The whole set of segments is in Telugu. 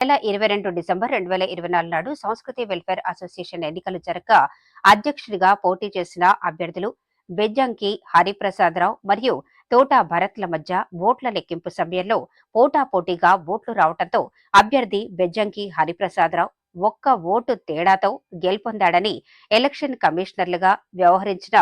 నెల ఇరవై రెండు డిసెంబర్ రెండు వేల ఇరవై నాలుగు నాడు సంస్కృతి వెల్ఫేర్ అసోసియేషన్ ఎన్నికలు జరగ అధ్యక్షుడిగా పోటీ చేసిన అభ్యర్థులు బెజ్జంకి హరిప్రసాదరావు మరియు తోట భరత్ల మధ్య ఓట్ల లెక్కింపు సమయంలో పోటాపోటీగా ఓట్లు రావడంతో అభ్యర్థి బెజ్జంకి హరిప్రసాదరావు ఒక్క ఓటు తేడాతో గెలుపొందాడని ఎలక్షన్ కమిషనర్లుగా వ్యవహరించిన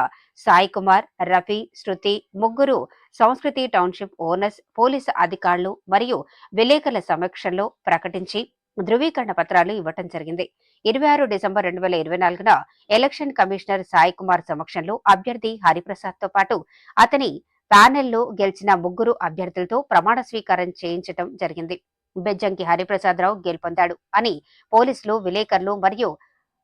సాయి కుమార్ రఫీ శృతి ముగ్గురు సంస్కృతి టౌన్షిప్ ఓనర్స్ పోలీసు అధికారులు మరియు విలేకరుల సమక్షంలో ప్రకటించి ధృవీకరణ పత్రాలు ఇవ్వటం జరిగింది. ఇరవై ఆరు డిసెంబర్ రెండు వేల ఇరవై నాలుగున ఎలక్షన్ కమిషనర్ సాయి కుమార్ సమక్షంలో అభ్యర్థి హరిప్రసాద్తో పాటు అతని ప్యానెల్లో గెలిచిన ముగ్గురు అభ్యర్థులతో ప్రమాణ స్వీకారం చేయించడం జరిగింది. బెజ్జంకి హరిప్రసాదరావు గెలుపొందాడు అని పోలీసులు విలేకరులు మరియు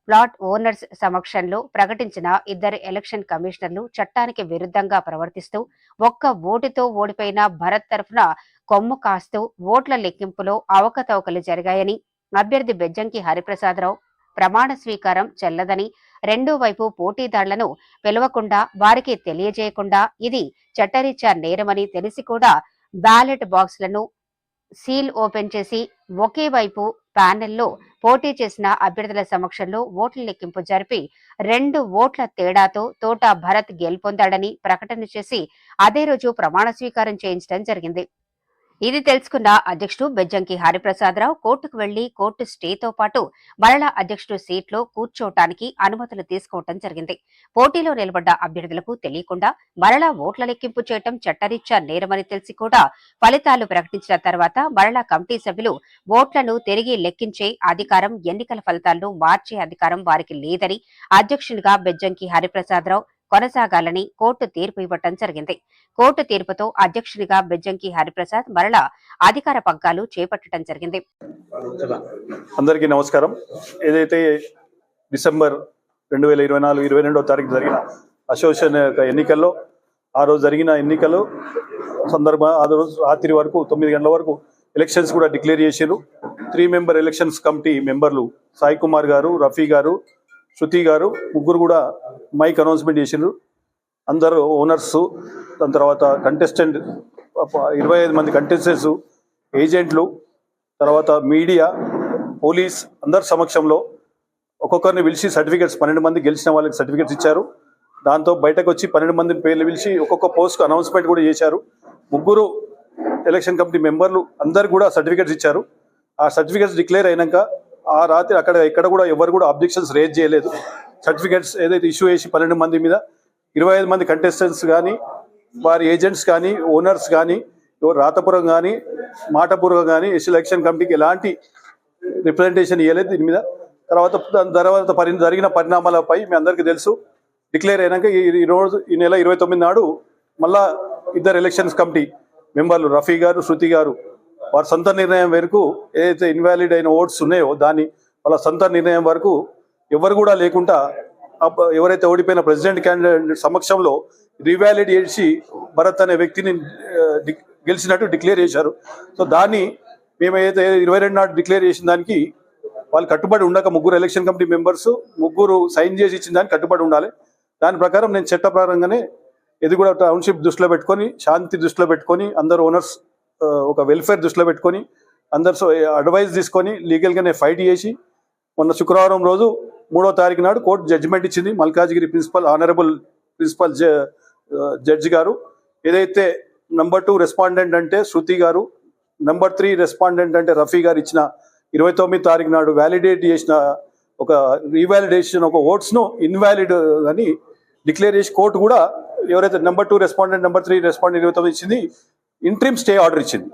ప్లాట్ ఓనర్స్ సమక్షంలో ప్రకటించిన ఇద్దరు ఎలక్షన్ కమిషనర్లు చట్టానికి విరుద్ధంగా ప్రవర్తిస్తూ ఒక్క ఓటుతో ఓడిపోయిన భరత్ తరఫున కొమ్ము కాస్తూ ఓట్ల లెక్కింపులో అవకతవకలు జరిగాయని అభ్యర్థి బెజ్జంకి హరిప్రసాదరావు ప్రమాణ స్వీకారం చెల్లదని రెండో వైపు పోటీదారులను పిలవకుండా వారికి తెలియజేయకుండా ఇది చట్టరీత్యా నేరమని తెలిసి కూడా బ్యాలెట్ బాక్స్లను సీల్ ఓపెన్ చేసి ఒకే వైపు ప్యానెల్లో పోటీ చేసిన అభ్యర్థుల సమక్షంలో ఓట్ల లెక్కింపు జరిపి రెండు ఓట్ల తేడాతో తోట భరత్ గెలుపొందాడని ప్రకటన చేసి అదే రోజు ప్రమాణ స్వీకారం చేయించడం జరిగింది. ఇది తెలుసుకున్న అధ్యక్షుడు బెజ్జంకి హరిప్రసాదరావు కోర్టుకు వెళ్ళి కోర్టు స్టేతో పాటు మరలా అధ్యక్షుడు సీట్లో కూర్చోవటానికి అనుమతులు తీసుకోవటం జరిగింది. పోటీలో నిలబడ్డ అభ్యర్థులకు తెలియకుండా మరలా ఓట్ల లెక్కింపు చేయటం చట్టరీత్యా నేరమని తెలిసి కూడా ఫలితాలు ప్రకటించిన తర్వాత మరలా కమిటీ సభ్యులు ఓట్లను తిరిగి లెక్కించే అధికారం ఎన్నికల ఫలితాలను మార్చే అధికారం వారికి లేదని అధ్యక్షునిగా బెజ్జంకి హరిప్రసాదరావు కొనసాగాలని కోర్టు తీర్పు ఇవ్వటం జరిగింది. కోర్టు తీర్పుతో అధ్యక్షునిగా బెజ్జంకి హరిప్రసాద్ మరలా అధికార పగ్గాలు చేపట్టడం జరిగింది. అందరికీ నమస్కారం. ఏదైతే డిసెంబర్ రెండు వేల ఇరవై నాలుగు ఇరవై రెండో తారీఖు జరిగిన అసోసియేషన్ యొక్క ఎన్నికల్లో ఆ రోజు జరిగిన ఎన్నికలు సందర్భ ఆ రోజు రాత్రి వరకు తొమ్మిది గంటల వరకు ఎలక్షన్స్ కూడా డిక్లేర్ చేశారు త్రీ మెంబర్ ఎలక్షన్స్ కమిటీ మెంబర్లు సాయి కుమార్ గారు రఫీ గారు శృతి గారు ముగ్గురు కూడా మైక్ అనౌన్స్మెంట్ చేసారు అందరూ ఓనర్స్ దాని తర్వాత కంటెస్టెంట్ ఇరవై ఐదు మంది కంటెస్టెంట్స్ ఏజెంట్లు తర్వాత మీడియా పోలీస్ అందరి సమక్షంలో ఒక్కొక్కరిని పిలిచి సర్టిఫికేట్స్ పన్నెండు మంది గెలిచిన వాళ్ళకి సర్టిఫికేట్స్ ఇచ్చారు. దాంతో బయటకు వచ్చి పన్నెండు మందిని పేర్లు పిలిచి ఒక్కొక్క పోస్ట్కు అనౌన్స్మెంట్ కూడా చేశారు. ముగ్గురు ఎలక్షన్ కమిటీ మెంబర్లు అందరు కూడా సర్టిఫికేట్స్ ఇచ్చారు. ఆ సర్టిఫికేట్స్ డిక్లేర్ అయినాక ఆ రాత్రి అక్కడ ఇక్కడ కూడా ఎవరు కూడా అబ్జెక్షన్స్ రేజ్ చేయలేదు. సర్టిఫికేట్స్ ఏదైతే ఇష్యూ చేసి పన్నెండు మంది మీద ఇరవై ఐదు మంది కంటెస్టెంట్స్ కానీ వారి ఏజెంట్స్ కానీ ఓనర్స్ కానీ రాతపురం కానీ మాటపూర్వకం కానీ ఎలక్షన్ కమిటీకి ఎలాంటి రిప్రజెంటేషన్ ఇవ్వలేదు దీని మీద. తర్వాత దాని తర్వాత పరి జరిగిన పరిణామాలపై మీ అందరికీ తెలుసు. డిక్లేర్ అయినాక ఈ ఈ రోజు ఈ నెల ఇరవై తొమ్మిది నాడు మళ్ళా ఇద్దరు ఎలక్షన్స్ కమిటీ మెంబర్లు రఫీ గారు శృతి గారు వారి సొంత నిర్ణయం వరకు ఏదైతే ఇన్వాలిడ్ అయిన ఓట్స్ ఉన్నాయో దాన్ని వాళ్ళ సొంత నిర్ణయం వరకు ఎవరు కూడా లేకుండా ఎవరైతే ఓడిపోయిన ప్రెసిడెంట్ క్యాండిడేట్ సమక్షంలో రివాలిడ్ చేసి భరత్ అనే వ్యక్తిని గెలిచినట్టు డిక్లేర్ చేశారు. సో దాన్ని మేము ఏదైతే ఇరవై రెండు నాడు డిక్లేర్ చేసిన దానికి వాళ్ళు కట్టుబడి ఉండక ముగ్గురు ఎలక్షన్ కమిటీ మెంబర్స్ ముగ్గురు సైన్ చేసి ఇచ్చిన దానికి కట్టుబడి ఉండాలి. దాని ప్రకారం నేను చట్టప్రకారంగానే ఇది కూడా టౌన్షిప్ దృష్టిలో పెట్టుకొని శాంతి దృష్టిలో పెట్టుకొని అందరు ఓనర్స్ ఒక వెల్ఫేర్ దృష్టిలో పెట్టుకొని అందరు సో అడ్వైస్ తీసుకొని లీగల్గానే ఫైట్ చేసి మొన్న శుక్రవారం రోజు మూడో తారీఖు నాడు కోర్టు జడ్జిమెంట్ ఇచ్చింది Malkajgiri principal honourable principal judge గారు. ఏదైతే నెంబర్ టూ రెస్పాండెంట్ అంటే శృతి గారు నెంబర్ త్రీ రెస్పాండెంట్ అంటే రఫీ గారు ఇచ్చిన ఇరవై తొమ్మిది తారీఖు నాడు వ్యాలిడేట్ చేసిన ఒక రీవాలిడేషన్ ఒక ఓట్స్ను ఇన్వాలిడ్ అని డిక్లేర్ చేసి కోర్టు కూడా ఎవరైతే number two respondent number three respondent ఇరవై తొమ్మిది ఇచ్చింది ఇంట్రీమ్ స్టే ఆర్డర్ ఇచ్చింది.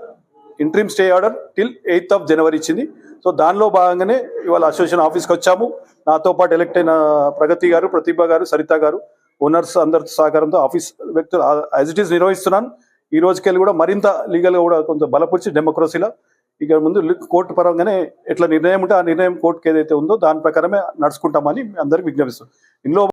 Interim stay order till eighth of January ఇచ్చింది. సో దానిలో భాగంగానే ఇవాళ అసోసియేషన్ ఆఫీస్కి వచ్చాము. నాతో పాటు ఎలక్ట్ అయిన ప్రగతి గారు ప్రతిభ గారు సరిత గారు ఓనర్స్ అందరి సహకారంతో ఆఫీస్ వ్యక్తులు యాజ్ ఇట్ ఈస్ నిర్వహిస్తున్నాను. ఈ రోజుకెళ్ళి కూడా మరింత లీగల్గా కూడా కొంచెం బలపరిచి డెమోక్రసీలో ఇక ముందు కోర్టు పరంగానే ఎట్లా నిర్ణయం ఉంటే ఆ నిర్ణయం కోర్టుకి ఏదైతే ఉందో దాని ప్రకారమే నడుచుకుంటామని అందరికి విజ్ఞపిస్తాం ఇందులో